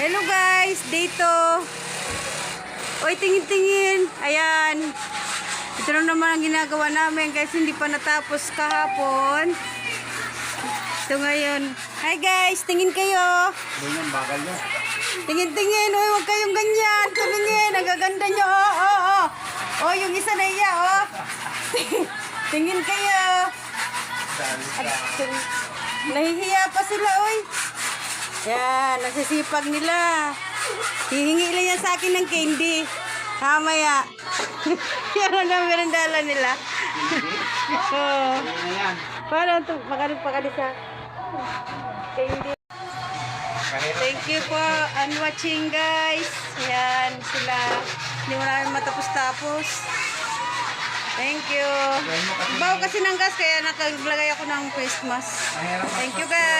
Hello guys, dito. Oy, tingin-tingin. Ayan. Ito na naman ang ginagawa namin kasi hindi pa natapos kahapon. Ito ngayon. Hi guys, tingin kayo. Ganyan, bagal nyo. Tingin-tingin. Uy, huwag kayong ganyan. Tumingin. Ang gaganda nyo. Oh, oh, oh. Oh, yung isa na iya, oh. tingin kayo. At, nahihiya pa sila, oy. Yan, nagsisipag nila. Hihingi lang yan sa akin ng candy. Hamaya. yan ang namirandala nila. oh. Ano? Paano ito? Makalit pakalit sa candy. Thank you for on watching guys. Yan sila. Hindi mo namin matapos-tapos. Thank you. Bawa kasi ng gas kaya nakaglagay ako ng face mask. Thank you guys.